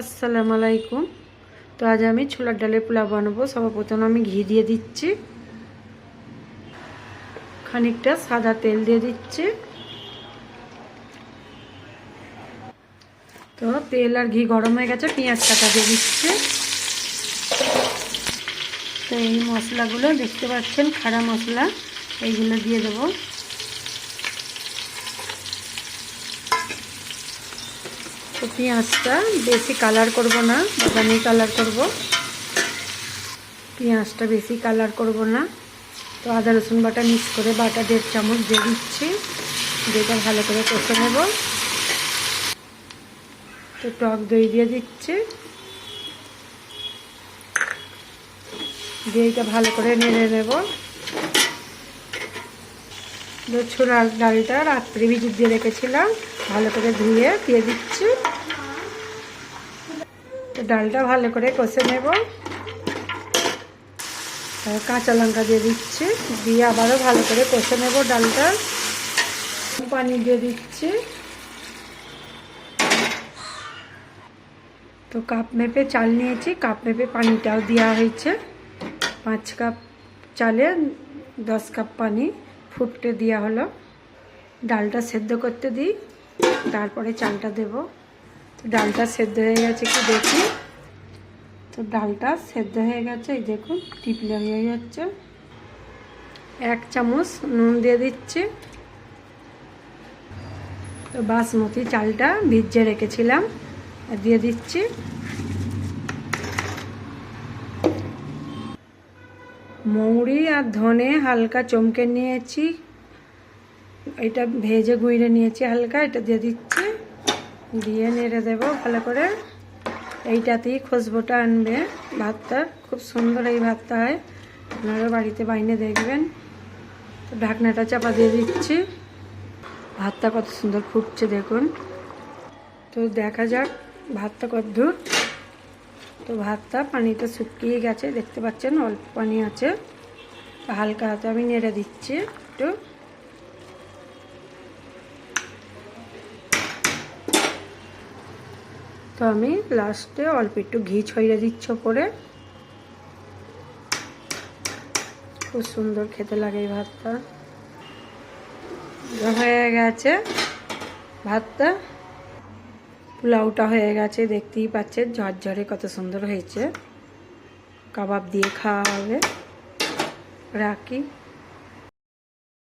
আসসালামু আলাইকুম। তো আজ আমি ছোলার ডালের পোলাও বানাবো। সর্বপ্রথম আমি ঘি দিয়ে দিচ্ছি। খানিকটা সাদা তেল দিয়ে দিচ্ছি। তো তেল আর ঘি গরম হয়ে গেছে, পেঁয়াজ কাটা দিয়ে দিচ্ছি। তো এই মশলাগুলো দেখতে পাচ্ছেন, খাড়া মশলা, এইগুলো দিয়ে দেবো। তো পেঁয়াজটা বেশি কালার করব না, বাদামি কালার করব। পেঁয়াজটা বেশি কালার করব না। তো আদা, রসুন বাটা মিক্স করে বাটা দেড় চামচ দিয়ে দিচ্ছি। যেটা ভালো করে কষে নেব। তো টক দই দিয়ে দিচ্ছি। দিয়ে এটা ভালো করে নেড়ে নেব। ছোলার ডালটা রাত্রে ভিজিয়ে দিয়ে রেখেছিলাম। ভালো করে ধুয়ে দিয়ে দিচ্ছি। ডালটা ভালো করে কষে নেব। কাঁচা লঙ্কা দিয়ে দিচ্ছি। দিয়ে আবারও ভালো করে কষে নেব ডালটা। পানি দিয়ে দিচ্ছি। তো কাপ মেপে চাল নিয়েছি। কাপ মেপে পানিটাও দেওয়া হয়েছে। পাঁচ কাপ চালে দশ কাপ পানি। ফুটতে দেওয়া হলো। ডালটা সেদ্ধ করতে দিই, তারপরে চালটা দেব। ডালটা সেদ্ধ হয়ে গেছে কি দেখি? তো ডালটা সেদ্ধ হয়ে গেছে, এই দেখুন, টিপলে হয়ে যাচ্ছে। এক চামচ নুন দিয়ে দিচ্ছি। তো বাসমতি চালটা ভিজিয়ে রেখেছিলাম দিয়ে দিচ্ছি মৌরি আর ধনে হালকা চমকে নিয়েছি। এটা ভেজে গুঁড়ে নিয়েছি হালকা, এটা দিয়ে দিচ্ছি। দিয়ে নেড়ে দেবো ভালো করে। এইটাতেই খুশবোটা আনবে ভাতটা, খুব সুন্দর এই ভাতটা হয়। আপনারা বাড়িতে বাইনে দেখবেন। তো ঢাকনাটা চাপা দিয়ে দিচ্ছি। ভাতটা কত সুন্দর ফুটছে দেখুন। তো দেখা যাক ভাতটা কত দূর তো ভাতটা পানিটা শুকিয়ে গেছে, দেখতে পাচ্ছেন অল্প পানি আছে। তো হালকা হাতে আমি নেড়ে দিচ্ছি একটু। তো আমি লাস্টে অল্প একটু ঘি ছড়িয়ে দিচ্ছ পরে খুব সুন্দর খেতে লাগে এই ভাতটা। হয়ে গেছে ভাতটা। পোলাওটা হয়ে গেছে দেখতেই পাচ্ছেন ঝরঝরে কত সুন্দর হয়েছে। কাবাব দিয়ে খাওয়া হবে। রাখি।